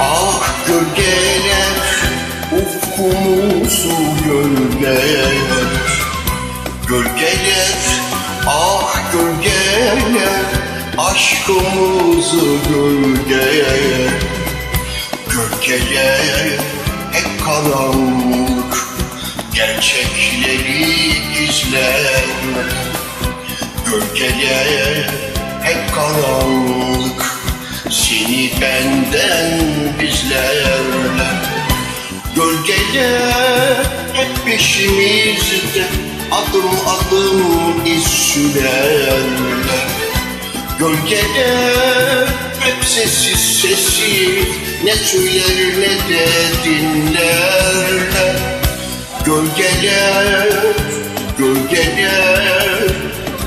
Ah gölgeler ufkumuzu gölgeler. Gölgeler ah gölgeler aşkımızı gölgeler. Gölgeler hep karanlık gerçekleri gizler Gölgeler hep karanlık Seni benden bizlerler Gölgeler hep peşimizde Adım adım iz sürerler. Gölgeler hep sessiz sessiz Ne söyler ne de dinlerler. Gölgeler, gölgeler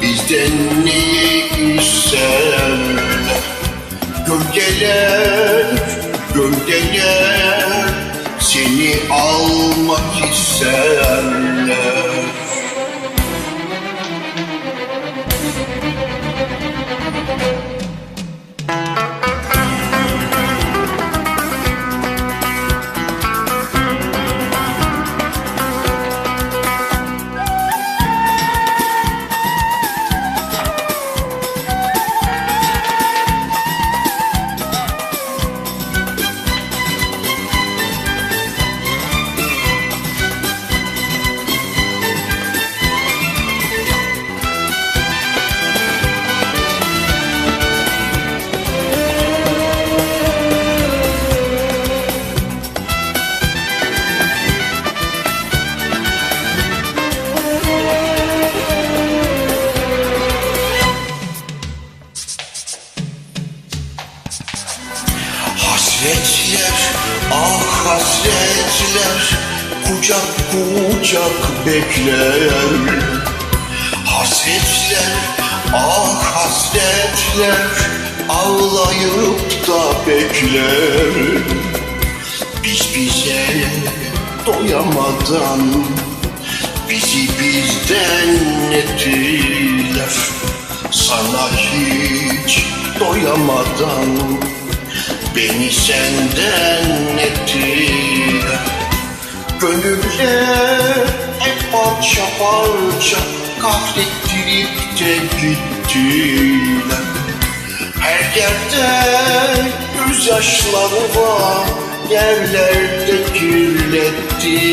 Bizden neyi isterler Gölgeler, gölgeler Seni almak isterler Hasretler, ah hasretler Kucak kucak bekler Hasretler, ah hasretler Ağlayıp da bekler Biz bize doyamadan Bizi bizden ettiler. Sana hiç doyamadan Beni senden ettiler. Gönüller hep parça parça Kahrettirip de gittiler. Her yerde gözyaşları var Yerlerde kirlettiler.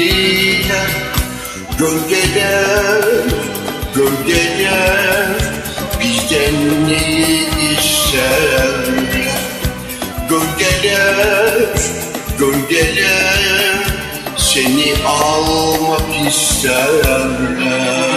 Gölgeler, gölgeler Bizden neyi isterler gölgeler Seni almak isterler